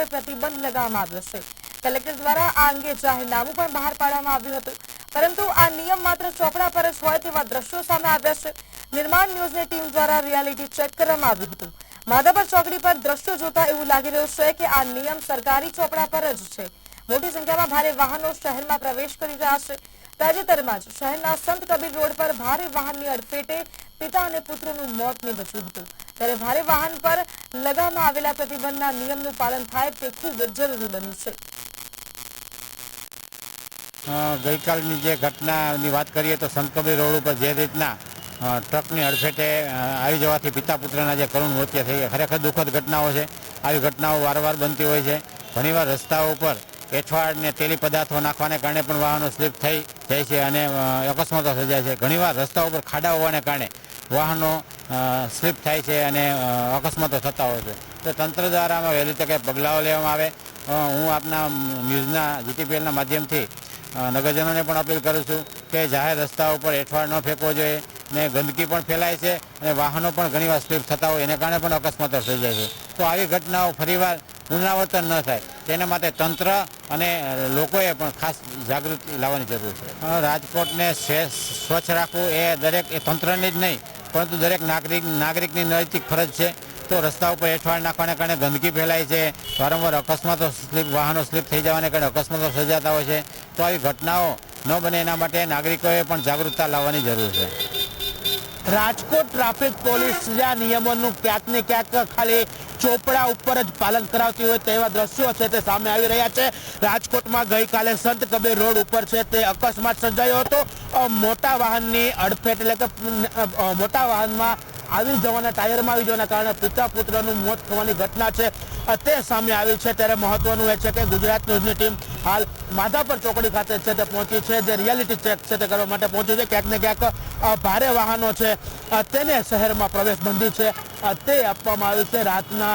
પર પ્રતિબંધ લગાવવામાં આવ્યો છે. કલેક્ટર દ્વારા આ અંગે જાહેરનામું પણ બહાર પાડવામાં આવ્યું હતું. પરંતુ આ નિયમ માત્ર ચોપડા પર જ હોય તેવા દ્રશ્યો સામે આવ્યા છે. નિર્માણ ન્યૂઝની ટીમ દ્વારા રિયાલિટી ચેક કરવામાં આવ્યું હતું. માધાપર ચોકડી પર દ્રશ્યો જોતા એવું લાગી રહ્યું છે કે આ નિયમ સરકારી ચોપડા પર જ છે. મોટી સંખ્યામાં ભારે વાહનો શહેરમાં પ્રવેશ કરી રહ્યા છે. તાજેતરમાં જ શહેરના સંત કબીર રોડ પર ભારે વાહનની અડફેટે પિતા અને પુત્રનું મોત નીપજ્યું હતું. ત્યારે ભારે વાહન પર લગાવવામાં આવેલા પ્રતિબંધના નિયમનું પાલન થાય તે ખૂબ જરૂરી બન્યું છે. ગઈકાલની જે ઘટનાની વાત કરીએ તો સંત રોડ ઉપર જે રીતના ટ્રકની અડફેટે આવી જવાથી પિતા પુત્રના જે કરુણ મૃત્યુ થઈ ખરેખર દુઃખદ ઘટનાઓ છે. આવી ઘટનાઓ વારંવાર બનતી હોય છે. ઘણીવાર રસ્તાઓ ઉપર એઠવાડ ને તેલી પદાર્થો નાખવાને કારણે પણ વાહનો સ્લીપ થઈ જાય છે અને અકસ્માતો સર્જાય છે. ઘણીવાર રસ્તા ઉપર ખાડા હોવાને કારણે વાહનો સ્લીપ થાય છે અને અકસ્માતો થતા હોય છે. તો તંત્ર દ્વારા વહેલી તકે પગલાઓ લેવામાં આવે. હું આપના ન્યૂઝના, જીટીપીએલના માધ્યમથી નગરજનોને પણ અપીલ કરું છું કે જાહેર રસ્તા ઉપર એઠવાડ ન ફેંકવો જોઈએ ને ગંદકી પણ ફેલાય છે અને વાહનો પણ ઘણીવાર સ્લીપ થતા હોય, એને કારણે પણ અકસ્માતો થઈ જાય છે. તો આવી ઘટનાઓ ફરીવાર પુનરાવર્તન ન થાય. તેના માટે તંત્ર અને લોકોએ પણ ખાસ જાગૃતિ લાવવાની જરૂર છે. રાજકોટને સ્વચ્છ રાખવું એ દરેક એ તંત્રની જ નહીં પરંતુ દરેક નાગરિક નાગરિકની નૈતિક ફરજ છે. તો રસ્તા ઉપર એઠવાડ નાખવાને કારણે ગંદકી ફેલાય છે. વારંવાર અકસ્માતો સ્લીપ વાહનો સ્લીપ થઈ જવાને કારણે અકસ્માતો સર્જાતા હોય છે. તો આવી ઘટનાઓ ન બને એના માટે નાગરિકોએ પણ જાગૃતતા લાવવાની જરૂર છે. રાજકોટ ટ્રાફિક પોલીસ જે નિયમોનું ક્યાંક ને ક્યાંક ખાલી ચોપડા ઉપર જ પાલન કરાવતી હોય તેવા દ્રશ્યો છે તે સામે આવી રહ્યા છે. રાજકોટમાં ગઈકાલે સંત કબીર રોડ ઉપર છે તે અકસ્માત સર્જાયો હતો. મોટા વાહનની અડફેટ એટલે કે મોટા વાહનમાં આવી જવાના ટાયરમાં આવી જવાના કારણે પિતા પુત્રનું મોત થવાની ઘટના છે. તે સામે આવી છે. ત્યારે મહત્વનું એ છે કે ગુજરાત ન્યૂઝની ટીમ હાલ માધાપર ચોકડી ખાતે છે તે પહોંચી છે, જે રિયાલિટી ચેક છે તે કરવા માટે પહોંચી છે. ક્યાંક ને ક્યાંક ભારે વાહનો છે. તેને શહેરમાં પ્રવેશ બંધી છે. તે આપવામાં આવ્યું છે. રાતના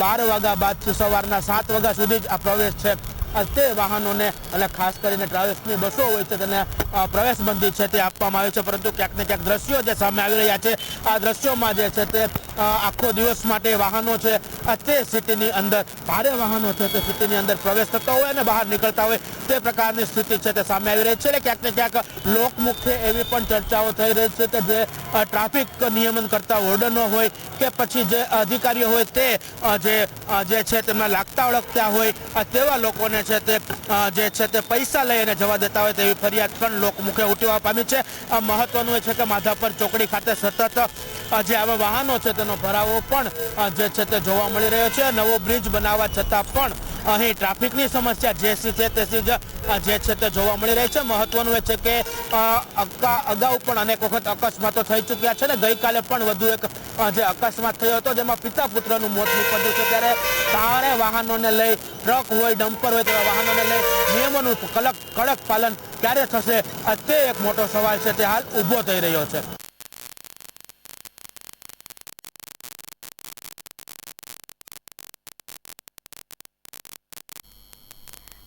બાર વાગ્યા બાદથી સવારના સાત વાગ્યા સુધી જ આ પ્રવેશ છે. તે વાહનોને અને ખાસ કરીને ટ્રાવેલ્સની બસો હોય છે તેને અ, પ્રવેશબંધી છે તે આપવામાં આવી છે પરંતુ ક્યાંક ને ક્યાંક દ્રશ્યો જે સામે આવી રહ્યા છે આ દ્રશ્યોમાં જે છે તે આખો દિવસ માટે વાહનો છે તે સિટીની અંદર ભારે વાહનો છે તે સિટીની અંદર પ્રવેશ થતો હોય અને બહાર નીકળતા હોય તે પ્રકારની સ્થિતિ છે તે સામે આવી રહી છે. એટલે ક્યાંક ને ક્યાંક લોકમુખ્ય એવી પણ ચર્ચાઓ થઈ રહી છે કે જે ટ્રાફિક નિયમન કરતા ઓર્ડરનો હોય કે પછી જે અધિકારીઓ હોય તે જે જે છે તેમના લાગતા ઓળખતા હોય તેવા લોકોને છે તે જે છે તે પૈસા લઈને જવા દેતા હોય તેવી ફરિયાદ પણ લોકમુખે ઉઠવા પામી છે. આ મહત્વનું એ છે કે માધાપર ચોકડી ખાતે સતત જે આવા વાહનો છે તેનો ભરાવો પણ જે છે તે જોવા મળી રહ્યો છે. નવો બ્રિજ બનાવવા છતાં પણ અહીં ટ્રાફિકની સમસ્યા જે છે તે જ છે તે જોવા મળી રહી છે. મહત્વનું એ છે કે અગાઉ પણ અનેક વખત અકસ્માતો થઈ ચૂક્યા છે ને ગઈકાલે પણ વધુ એક જે અકસ્માત થયો હતો જેમાં પિતા પુત્રનું મોત નીપજ્યું છે. ત્યારે તારે વાહનોને લઈ, ટ્રક હોય, ડમ્પર હોય તેવા વાહનોને લઈ નિયમોનું કડક કડક પાલન ક્યારે થશે? તે એક મોટો સવાલ છે. તે હાલ ઊભો થઈ રહ્યો છે.